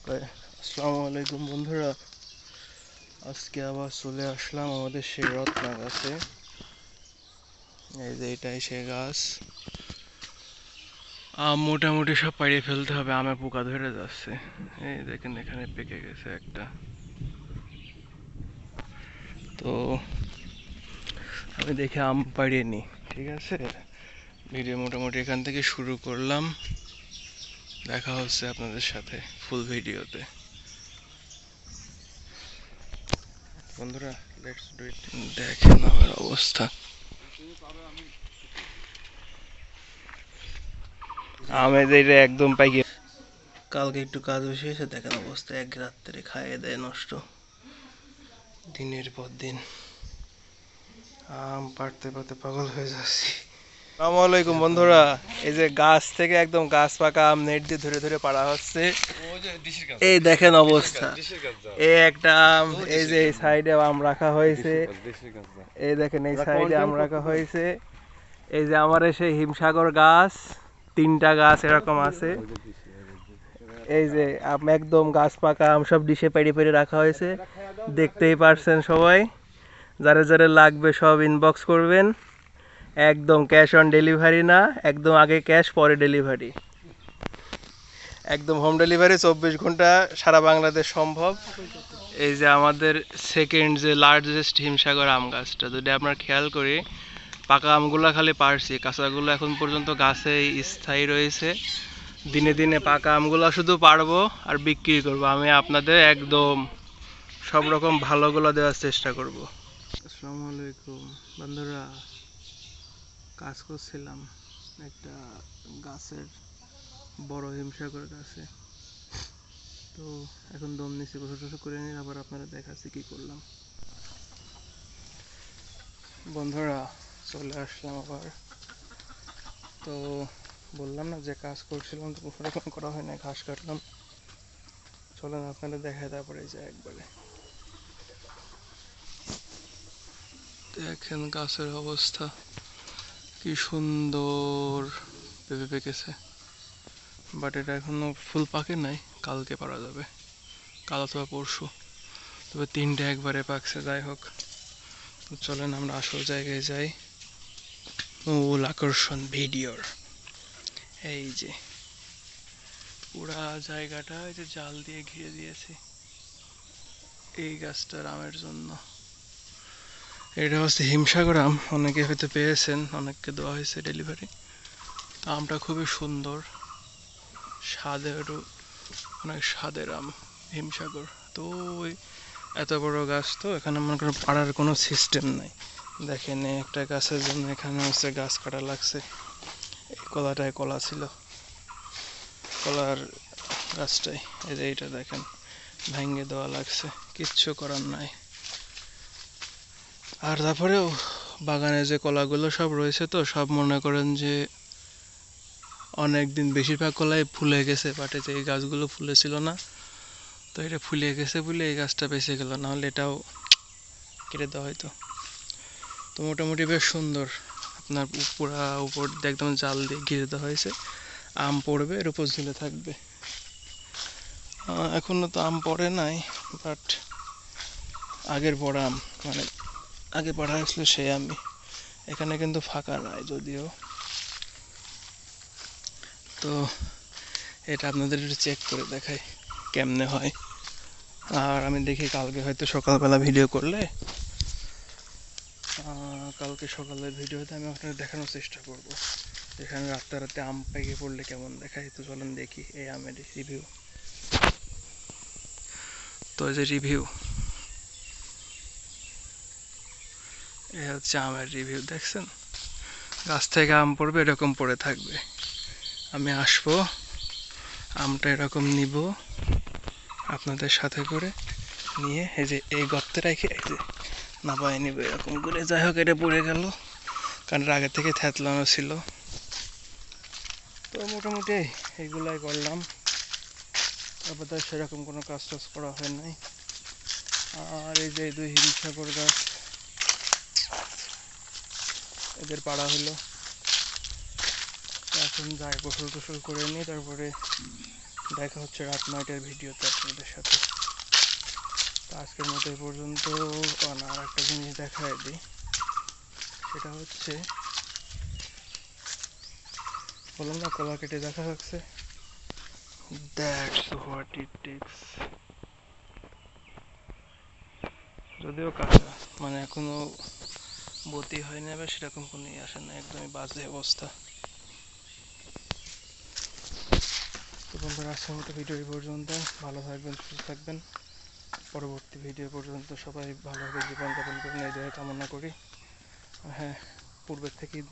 আসসালামু আলাইকুম বন্ধুরা। আজকে আবার চলে আসলাম আমাদের সেই রত্না গাছে এই যে এটাই সে গাছ। আম মোটামুটি সব পাড়িয়ে ফেলতে হবে, আমে পোকা ধরে যাচ্ছে। এই দেখেন এখানে পেকে গেছে একটা। তো আমি দেখে আম পাড়িয়ে নিই, ঠিক আছে? ভিডিও মোটামুটি এখান থেকে শুরু করলাম। দেখা হচ্ছে আপনাদের সাথে ফুল ভিডিওতে বন্ধুরা লেটস ডু ইট দেখেন আমার অবস্থা। এটা একদম পাইকে কালকে একটু কাজ বসিয়েছে দেখেন অবস্থা, এক রাত্রে খাইয়ে দেয় নষ্ট। দিনের পর দিন। আম পাড়তে পারতে পাগল হয়ে যাচ্ছি। আসসালামু বন্ধুরা। এই যে গাছ থেকে একদম গাছ পাকা আম নেট দিয়ে ধরে ধরে পাড়া হচ্ছে। এই দেখেন অবস্থা। এই একটা আম, এই যে এই সাইডে আম রাখা হয়েছে। এই দেখেন, এই সাইডে আম রাখা হয়েছে। এই যে আমার সেই হিমসাগর গাছ, তিনটা গাছ এরকম আছে। এই যে আম একদম গাছ পাকা আম সব ডিশে পেড়ে পেড়ে রাখা হয়েছে। দেখতেই পারছেন সবাই। যারা যারা লাগবে সব ইনবক্স করবেন। একদম ক্যাশ অন ডেলিভারি না একদম আগে ক্যাশ পরে ডেলিভারি একদম হোম ডেলিভারি চব্বিশ ঘণ্টা সারা বাংলাদেশ সম্ভব। এই যে আমাদের সেকেন্ড যে লার্জেস্ট হিমসাগর আম গাছটা যদি আপনার খেয়াল করি পাকা আমগুলো খালি পারছি কাঁচাগুলো এখন পর্যন্ত গাছে স্থায়ী রয়েছে। দিনে দিনে পাকা আমগুলো শুধু পারব আর বিক্রি করব। আমি আপনাদের একদম সব রকম ভালোগুলো দেওয়ার চেষ্টা করব। আসসালামু আলাইকুম বন্ধুরা। কাজ করছিলাম একটা গাছের বড় হিমসাগর গাছে। তো এখন দম নিচে গোসল টোসল করে নিন আবার আপনারা দেখাচ্ছি কি করলাম। বন্ধুরা, চলে আসলাম আবার। তো বললাম না যে কাজ করছিলাম, তো এখন করা হয় না ঘাস কাটলাম। চলেন আপনাদের দেখায় তারপরে যাই একবারে। দেখেন গাছের অবস্থা। কি সুন্দর পেঁপে পেকেছে। বাট এটা এখনও ফুল পাকে নাই, কালকে পারা যাবে, কাল অথবা পরশু। তবে তিনটে একবারে পাকছে, যাই হোক। চলেন আমরা আসল জায়গায় যাই। মূল আকর্ষণ ভিডিওর। এই যে, পুরা জায়গাটা এই যে জাল দিয়ে ঘিরে দিয়েছি। এই গাছটার আমের জন্য। এটা হচ্ছে হিমসাগর আম। অনেকে হয়তো পেয়েছেন, অনেককে দেওয়া হয়েছে ডেলিভারি আমটা খুবই সুন্দর। স্বাদেরও, অনেক স্বাদের আম হিমসাগর। তো ওই এত বড় গাছ তো এখানে মনে করেন পাড়ার কোনো সিস্টেম নাই। দেখেন একটা গাছের জন্য এখানে হচ্ছে গাছ কাটা লাগছে। এই কলাটায় কলা ছিল। কলার গাছটাই এই যে এইটা দেখেন, ভেঙে দেওয়া লাগছে। কিচ্ছু করার নাই। আর তারপরেও বাগানে যে কলাগুলো সব রয়েছে তো সব মনে করেন যে অনেক দিন বেশিরভাগ কলাই ফুলে গেছে বাটে যে এই গাছগুলো ফুলেছিল না তো এটা ফুলে গেছে বলে এই গাছটা বেঁচে গেল নাহলে এটাও কেটে দেওয়া হয়তো। তো মোটামুটি বেশ সুন্দর আপনার পুরা উপর একদম জাল দিয়ে ঘিরে দেওয়া হয়েছে। আম পড়বে এর উপর ঝুলে থাকবে। আহ, এখনও তো আম পড়ে নাই বাট আগের পড়া আম মানে আগে পড়া হয়েছিল সে আমি। এখানে কিন্তু ফাঁকা নাই যদিও। তো এটা আপনাদের একটু চেক করে দেখাই কেমনে হয়। আর আমি দেখি কালকে হয়তো সকালবেলা ভিডিও করলে কালকে সকালের ভিডিওতে আমি আপনাদের দেখানোর চেষ্টা করব। এখানে রাতে রাতে আম পেকে পড়লে কেমন দেখায় তো চলেন দেখি এই আমের রিভিউ তো এই যে রিভিউ এই হচ্ছে আমের রিভিউ দেখছেন? গাছ থেকে আম পড়বে, এরকম পড়ে থাকবে। আমি আসব, আমটা এরকম নিব আপনাদের সাথে করে নিয়ে, এই যে এই গর্তে রেখে এই যে নাপায় নিব, এরকম করে। যাই হোক, এটা পড়ে গেল, কারণ আগে থেকে থ্যাতলানো ছিল। তো মোটামুটি এইগুলাই করলাম। তারপর সেরকম কোনো কাজ টাজ করা হয় নাই। আর এই যে দুই হিমসাগর গাছ এদের পাড়া হলো। এখন যাই, গোসল টোসল করে নিই তারপরে দেখা হচ্ছে রাত নয়টার ভিডিওতে আপনাদের সাথে। তো আজকের মতো এই পর্যন্ত। আর একটা জিনিস দেখায় দিই। সেটা হচ্ছে বললাম না, কলা কেটে দেখা যাচ্ছে যদিও কাঁচা মানে এখনও বতি হয়নি বা সেরকম কোনো আসে না, একদমই বাজে অবস্থা। তো বন্ধুরা, আজকের মতো ভিডিও এই পর্যন্ত ভালো থাকবেন, সুস্থ থাকবেন। পরবর্তী ভিডিও পর্যন্ত সবাই ভালোভাবে জীবনযাপন করুন, এই কামনা করি। হ্যাঁ পূর্বের থেকে ঈদ